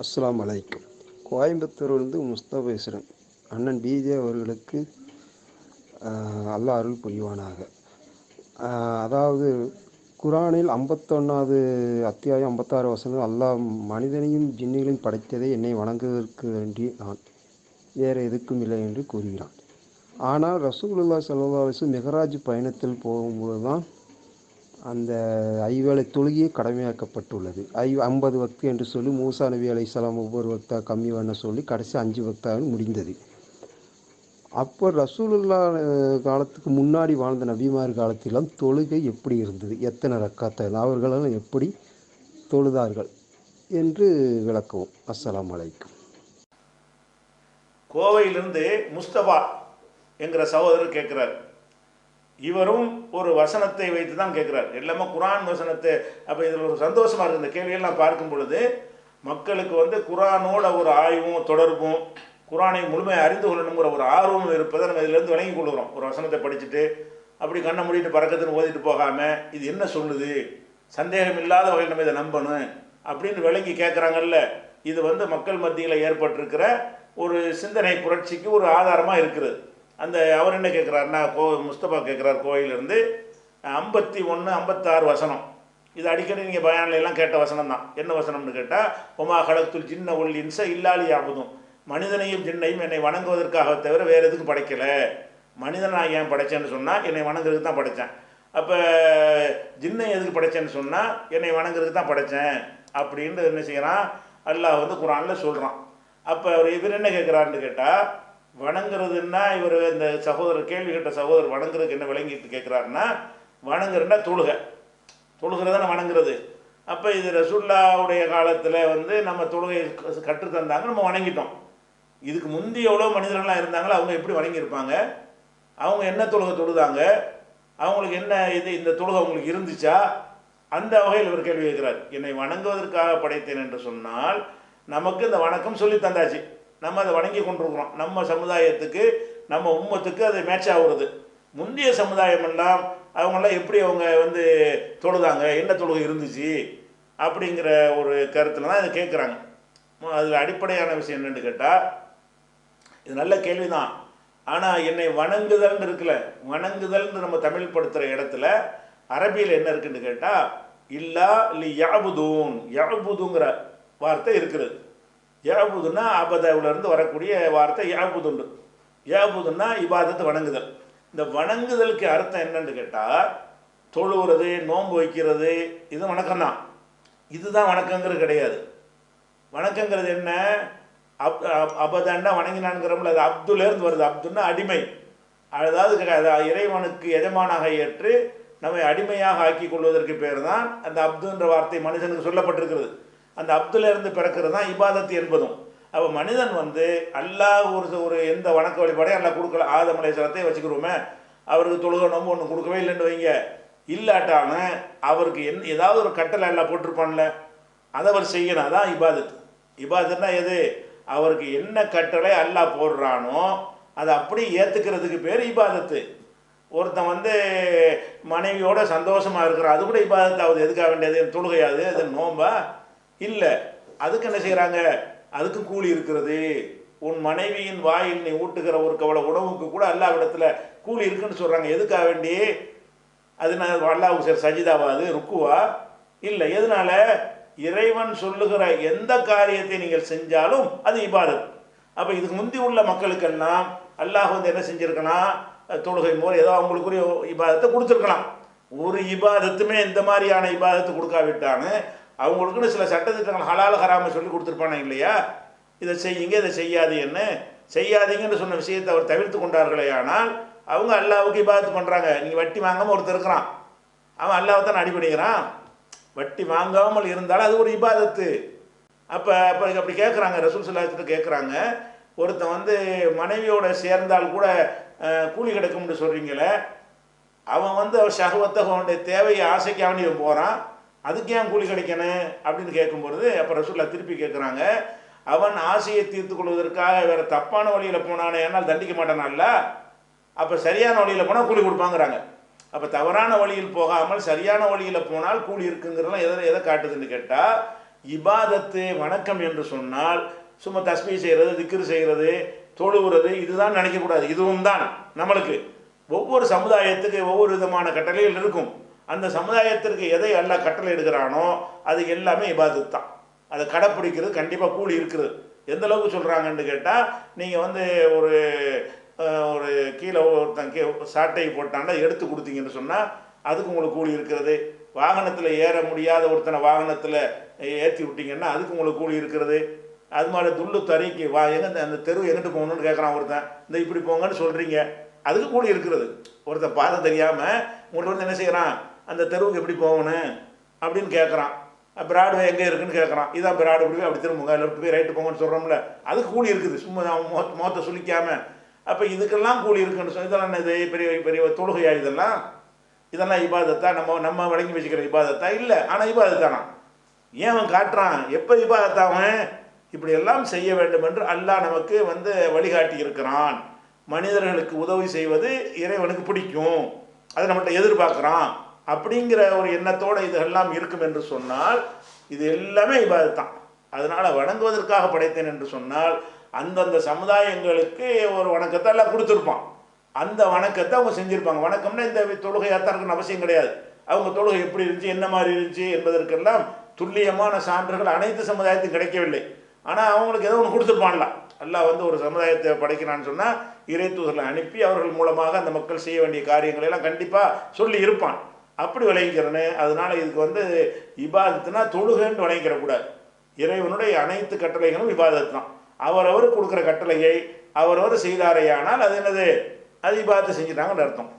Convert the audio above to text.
அஸ்லாம் அலைக்கும். கோயம்புத்தூர்லேருந்து முஸ்தா பேசுகிறேன் அண்ணன் பிஜே அவர்களுக்கு அல்லா அல்லாஹ் அருள் புரிவானாக. அதாவது குரானில் ஐம்பத்தொன்னாவது அத்தியாயம் ஐம்பத்தாறு வசனம் அல்லாஹ் மனிதனையும் ஜின்னிகளையும் படைத்ததை என்னை வணங்குவதற்கு வேண்டி நான் வேறு எதுக்கும் இல்லை என்று கூறுகிறான். ஆனால் ரசூலுல்லா ஸல்லல்லாஹு அலைஹி மெஹராஜ் பயணத்தில் போகும்போது தான் அந்த ஐவேளை தொழுகையே கடமையாக்கப்பட்டுள்ளது. ஐ ஐம்பது வக்து என்று சொல்லி மூசா நபி அலைசலாம் ஒவ்வொரு வக்தா கம்மி பண்ண சொல்லி கடைசி அஞ்சு வக்தாக முடிந்தது. அப்போ ரசூலுல்லா காலத்துக்கு முன்னாடி வாழ்ந்த நபிமார் காலத்திலாம் தொழுகை எப்படி இருந்தது? எத்தனை ரக்காத்த? அவர்களெல்லாம் எப்படி தொழுதார்கள்? என்று விளக்கவும். அஸ்ஸலாமு வலைக்கும் கோவையிலிருந்து முஸ்தபா என்கிற சகோதரர் கேட்குறார். இவரும் ஒரு வசனத்தை வைத்து தான் கேட்குறார். எல்லாமே குரான் வசனத்தை அப்போ இதில் ஒரு சந்தோஷமாக இருக்குது இந்த கேள்வியெல்லாம் பார்க்கும் பொழுது மக்களுக்கு வந்து குரானோட ஒரு ஆய்வும் தொடர்பும் குரானை முழுமையாக அறிந்து கொள்ளணுங்கிற ஒரு ஆர்வமும் இருப்பதை நம்ம இதிலேருந்து விளங்கி கொள்கிறோம். ஒரு வசனத்தை படிச்சுட்டு அப்படி கண்ணை மூடிட்டு பறக்கத்துன்னு ஓதிட்டு போகாமல் இது என்ன சொல்லுது? சந்தேகம் இல்லாத வகையில் நம்ம இதை நம்பணும் அப்படின்னு விளங்கி கேட்குறாங்கல்ல. இது வந்து மக்கள் மத்தியில் ஏற்பட்டிருக்கிற ஒரு சிந்தனை புரட்சிக்கு ஒரு ஆதாரமாக இருக்குது அந்த அவர் என்ன கேட்குறாருன்னா கோ முஸ்தபா கேட்குறார் கோயிலிருந்து ஐம்பத்தி ஒன்று ஐம்பத்தாறு வசனம். இது அடிக்கடி நீங்கள் பயான்ல கேட்ட வசனம் தான் என்ன வசனம்னு கேட்டால் உமா கடத்துல் சின்ன உள் இன்ச இல்லாலி ஆகுதும் மனிதனையும் ஜின்னையும் என்னை வணங்குவதற்காக தவிர வேறு எதுக்கும் படைக்கலை. மனிதன் நான் ஏன் படைச்சேன்னு சொன்னால் என்னை வணங்குறதுக்கு தான் படைத்தேன் அப்போ ஜின்னை எதுக்கு படைச்சேன்னு சொன்னால் என்னை வணங்குறதுக்கு தான் படைத்தேன் அப்படின்னு என்ன செய்கிறான் அல்லாஹ் வந்து குரானில் சொல்கிறான் அப்போ அவர் இவர் என்ன கேட்குறாருன்னு கேட்டால் வணங்குறதுன்னா இவர் இந்த சகோதரர் கேள்வி கேட்ட சகோதரர் வணங்குறதுக்கு என்ன விளங்கிட்டு கேட்குறாருன்னா வணங்குறதுன்னா தொழுகை. தொழுகிறதான தானே வணங்குறது. அப்போ இது ரசுல்லாவுடைய காலத்தில் வந்து நம்ம தொழுகையை கற்றுத் தந்தாங்க நம்ம வணங்கிட்டோம். இதுக்கு முந்தி எவ்வளோ மனிதர்கள்லாம் இருந்தாங்களோ அவங்க எப்படி வணங்கியிருப்பாங்க? அவங்க என்ன தொழுகை தொழுதாங்க? அவங்களுக்கு என்ன இது இந்த தொழுகை அவங்களுக்கு இருந்துச்சா? அந்த வகையில் இவர் கேள்வி கேட்கிறார். என்னை வணங்குவதற்காக படைத்தேன் என்று சொன்னால் நமக்கு இந்த வணக்கம் சொல்லி தந்தாச்சு. நம்ம அதை வணங்கி கொண்டிருக்கிறோம். நம்ம சமுதாயத்துக்கு நம்ம உம்மத்துக்கு அது மேட்ச் ஆகுறது. முந்தைய சமுதாயம் எல்லாம் அவங்கெல்லாம் எப்படி அவங்க வந்து தொழுதாங்க? என்ன தொழுகை இருந்துச்சு? அப்படிங்கிற ஒரு கருத்தில் தான் இதை கேட்குறாங்க அதில் அடிப்படையான விஷயம் என்னென்னு கேட்டால் இது நல்ல கேள்விதான். ஆனால் என்னை வணங்குதல்னு இருக்குல்ல வணங்குதல்னு நம்ம தமிழ் படுத்துகிற இடத்துல அரபியில் என்ன இருக்குன்னு கேட்டால் இல்லா இல்லை யாபுதூன் யாபுதுங்கிற வார்த்தை இருக்குது யாபுதுன்னா அபதவுலேருந்து வரக்கூடிய வார்த்தை யாபுதுண்டு யாபுதுன்னா இபாதத்து வணங்குதல். இந்த வணங்குதலுக்கு அர்த்தம் என்னன்னு கேட்டால் தொழுவுறது நோன்பு வைக்கிறது இது வணக்கம் தான் இதுதான் வணக்கங்கிறது கிடையாது. வணக்கங்கிறது என்ன? அப் அப்- அபதன்னா வணங்கினான்ங்கிறோம்ல அது அப்துலேருந்து வருது. அப்துன்னா அடிமை. அதாவது இறைவனுக்கு எஜமானாக ஏற்று நம்மை அடிமையாக ஆக்கி கொள்வதற்கு பேர் தான் அந்த அப்துன்ற வார்த்தை மனுஷனுக்கு சொல்லப்பட்டிருக்கிறது. அந்த அப்துல இருந்து பிறக்கிறது தான் இபாதத்து என்பதும். அப்போ மனிதன் வந்து அல்லாஹ் ஒரு ஒரு எந்த வணக்க வழிபாடையும் எல்லாம் கொடுக்கல. ஆதம் வச்சுக்கிறோமே. அவருக்கு தொழுகை நோம்பு ஒன்று கொடுக்கவே இல்லைன்னு வைங்க. இல்லாட்டான அவருக்கு என் ஏதாவது ஒரு கட்டளை எல்லாம் போட்டிருப்பான்ல. அதை அவர் செய்யணும். அதான் இபாதத். இபாதத்னா எது? அவருக்கு என்ன கட்டளை அல்லாஹ் போடுறானோ அதை அப்படியே ஏற்றுக்கிறதுக்கு பேர் இபாதத்து. ஒருத்தன் வந்து மனைவியோட சந்தோஷமாக இருக்கிறான். அது கூட இபாதத்தாவது எதுக்காக வேண்டியது? தொழுகையாது அது நோம்பா இல்லை அதுக்கு என்ன செய்கிறாங்க அதுக்கு கூலி இருக்கிறது. உன் மனைவியின் வாயில் நீ ஊட்டுகிற ஒரு கவலை உணவுக்கு கூட அல்லாவிடத்துல கூலி இருக்குன்னு சொல்கிறாங்க எதுக்காக வேண்டி? அது நான் அல்லாவுக்கு சார் சஜிதாவா அது? ருக்குவா? இல்லை எதனால? இறைவன் சொல்லுகிற எந்த காரியத்தை நீங்கள் செஞ்சாலும் அது இபாதத். அப்போ இதுக்கு முந்தி உள்ள மக்களுக்கெல்லாம் அல்லாஹ் வந்து என்ன செஞ்சிருக்கலாம் தொழுகை மூலம் ஏதோ அவங்களுக்குரிய இபாதத்தை கொடுத்துருக்கலாம். ஒரு இபாதத்துமே இந்த மாதிரியான இபாதத்தை கொடுக்காவிட்டான்னு அவங்களுக்குன்னு சில சட்டத்திட்டங்கள் ஹலால் ஹராம சொல்லி கொடுத்துருப்பானே இல்லையா? இதை செய்யுங்க இதை செய்யாதீங்கன்னு செய்யாதீங்கன்னு சொன்ன விஷயத்தை அவர் தவிர்த்து கொண்டார்களே ஆனால் அவங்க அல்லாவுக்கு இபாதத்து பண்ணுறாங்க நீங்கள் வட்டி வாங்காமல் ஒருத்தர் இருக்கிறான். அவன் அல்லாவை தான் அடிபடுகிறான் வட்டி வாங்காமல் இருந்தாலும் அது ஒரு இபாதத்து. அப்போ அப்போ அப்படி கேட்குறாங்க ரசூல் சல்லாஹத்தை கேட்குறாங்க ஒருத்தன் வந்து மனைவியோட சேர்ந்தால் கூட கூலி கிடைக்கும்னு சொல்கிறீங்களே அவன் வந்து அவர் சகவத்தகனுடைய தேவையை ஆசைக்கு அவன் போகிறான் அதுக்கு ஏன் கூலி கிடைக்கணும் அப்படின்னு கேட்கும்பொழுது அப்போ ரசூல்லா திருப்பி கேட்குறாங்க அவன் ஆசையை தீர்த்து கொள்வதற்காக வேறு தப்பான வழியில் போனானே என்னால் தண்டிக்க மாட்டானால்ல அப்போ சரியான வழியில் போனால் கூலி கொடுப்பாங்கிறாங்க. அப்போ தவறான வழியில் போகாமல் சரியான வழியில் போனால் கூலி இருக்குங்கிறதெல்லாம் எதை எதை காட்டுதுன்னு கேட்டால் இபாதத்து வணக்கம் என்று சொன்னால் சும்மா தஸ்மி செய்கிறது திக்ரு செய்கிறது தொழுகிறது இதுதான் நினைக்கக்கூடாது. இதுவும் தான் நம்மளுக்கு. ஒவ்வொரு சமுதாயத்துக்கு ஒவ்வொரு விதமான கட்டளைகள் இருக்கும். அந்த சமுதாயத்திற்கு எதை எல்லாம் கட்டளை எடுக்கிறானோ அது எல்லாமே இபாதத் தான் அதை கடைப்பிடிக்கிறது கண்டிப்பாக கூலி இருக்குது. எந்த அளவுக்கு சொல்கிறாங்கன்னு கேட்டால் நீங்கள் வந்து ஒரு ஒரு கீழே ஒருத்தன் கீ சாட்டை போட்டான்னா எடுத்து கொடுத்தீங்கன்னு சொன்னால் அதுக்கு உங்களுக்கு கூலி இருக்கிறது. வாகனத்தில் ஏற முடியாத ஒருத்தனை வாகனத்தில் ஏற்றி விட்டிங்கன்னா அதுக்கு உங்களுக்கு கூலி இருக்கிறது. அது மாதிரி துள்ளு தறிக்கு வா எங்கே அந்த தெரு எங்கிட்டு போகணும்னு கேட்குறான் ஒருத்தன். இந்த இப்படி போங்கன்னு சொல்கிறீங்க அதுக்கு கூலி இருக்கிறது. ஒருத்தன் பாதை தெரியாமல் உங்கள்ட்ட வந்து என்ன செய்கிறான் அந்த தெருவுக்கு எப்படி போகணும் அப்படின்னு கேட்குறான் பிராட்வே எங்கே இருக்குன்னு கேட்குறான் இதான் பிராடு இப்படி போய் அப்படி திரும்புங்க. லெஃப்ட் போய் ரைட்டு போங்கன்னு சொல்கிறோம்ல அதுக்கு கூலி இருக்குது. சும்மா அவன் முக முகத்தை அப்போ இதுக்கெல்லாம் கூலி இருக்குன்னு சொல்லி இதெல்லாம் இது? பெரிய பெரிய தொழுகையா இதெல்லாம்? இதெல்லாம் இபாதத்தா? நம்ம நம்ம வழங்கி வச்சுக்கிற இபாதத்தா? இல்லை. ஆனால் இபாதத்தானா? ஏன் அவன் காட்டுறான்? எப்போ இபாதத்தா அவன்? இப்படியெல்லாம் செய்ய வேண்டும் என்று அல்லாஹ் நமக்கு வந்து வழிகாட்டி இருக்கிறான். மனிதர்களுக்கு உதவி செய்வது இறைவனுக்கு பிடிக்கும். அதை நம்மகிட்ட எதிர்பார்க்குறான். அப்படிங்கிற ஒரு எண்ணத்தோட இதெல்லாம் இருக்கும் என்று சொன்னால் இது எல்லாமே இபாதத் தான் அதனால் வணங்குவதற்காக படைத்தேன் என்று சொன்னால் அந்தந்த சமுதாயங்களுக்கு ஒரு வணக்கத்தை எல்லாம் கொடுத்துருப்பான். அந்த வணக்கத்தை அவங்க செஞ்சுருப்பாங்க. வணக்கம்னா இந்த தொழுகையாக தான் அவசியம் கிடையாது. அவங்க தொழுகை எப்படி இருந்துச்சு என்ன மாதிரி இருந்துச்சு என்பதற்கெல்லாம் துல்லியமான சான்றுகள் அனைத்து சமுதாயத்துக்கும் கிடைக்கவில்லை. ஆனால் அவங்களுக்கு ஏதோ ஒன்று கொடுத்துருப்பான்லாம் அல்லாஹ் வந்து ஒரு சமுதாயத்தை படைக்கிறான்னு சொன்னால் இறை தூதர்களை அனுப்பி அவர்கள் மூலமாக அந்த மக்கள் செய்ய வேண்டிய காரியங்களை எல்லாம் கண்டிப்பாக சொல்லி இருப்பான். அப்படி விளைவிக்கிறனே அதனால இதுக்கு வந்து இபாதத்துனா தொழுகைன்னு விளைவிக்கிறக்கூடாது இறைவனுடைய அனைத்து கட்டளைகளும் இபாதத்து தான் அவரவர் கொடுக்குற கட்டளையை அவரவர் செய்தாரேயானால் அது என்னது? அது இபாதத்தை செஞ்சுட்டாங்கன்னு அர்த்தம்.